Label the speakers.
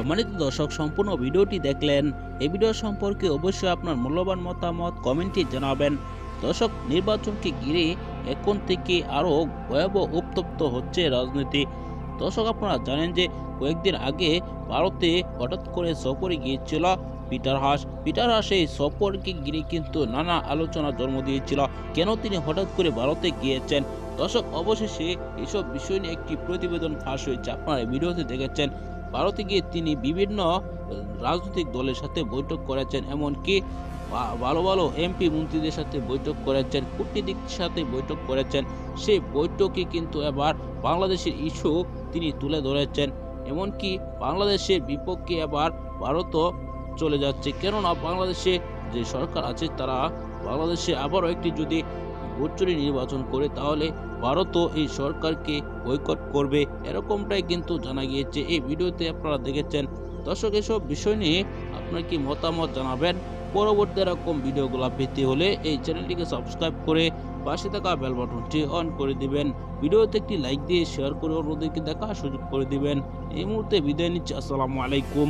Speaker 1: সম্মানিত দর্শক, সম্পূর্ণ ভিডিওটি দেখলেন। এই ভিডিও সম্পর্কে অবশ্যই আপনার মূল্যবান মতামত কমেন্টে জানাবেন। দর্শক, নির্বাচনকে ঘিরে এখন থেকে আরও ভয়াবহ উত্তপ্ত হচ্ছে রাজনীতি। দর্শক, আপনারা জানেন যে কয়েকদিন আগে ভারতে হঠাৎ করে সফরে গিয়েছিল পিটার হাস। পিটার হাস এই সফরকে ঘিরে কিন্তু নানা আলোচনা জন্ম দিয়েছিল। কেন তিনি হঠাৎ করে ভারতে গিয়েছেন? দর্শক, অবশেষে এসব বিষয় নিয়ে একটি প্রতিবেদন ফাঁস হয়েছে। আপনারা ভিডিওতে দেখেছেন। ভারতে গিয়ে তিনি বিভিন্ন রাজনৈতিক দলের সাথে বৈঠক করেছেন, এমনকি ভালো ভালো এমপি মন্ত্রীদের সাথে বৈঠক করেছেন কূটনীতিকদের সাথে বৈঠক করেছেন। সেই বৈঠকে কিন্তু এবার বাংলাদেশের ইস্যু তিনি তুলে ধরেছেন, এমনকি বাংলাদেশের বিপক্ষে এবার ভারতও চলে যাচ্ছে। কেননা বাংলাদেশে যে সরকার আছে, তারা বাংলাদেশে আবারও একটি যদি ভোটচুরি নির্বাচন করে তাহলে ভারতও এই সরকারকে বয়কট করবে, এরকমটাই কিন্তু জানা গিয়েছে। এই ভিডিওতে আপনারা দেখেছেন। দর্শক, এসব বিষয় নিয়ে আপনার কি মতামত জানাবেন? পরবর্তী এরকম ভিডিওগুলো পেতে হলে এই চ্যানেলটিকে সাবস্ক্রাইব করে পাশে থাকা বেল বাটনটি অন করে দিবেন। ভিডিওতে একটি লাইক দিয়ে শেয়ার করে অন্যদেরকে দেখা সুযোগ করে দিবেন। এই মুহূর্তে বিদায় নিচ্ছি। আসসালামু আলাইকুম।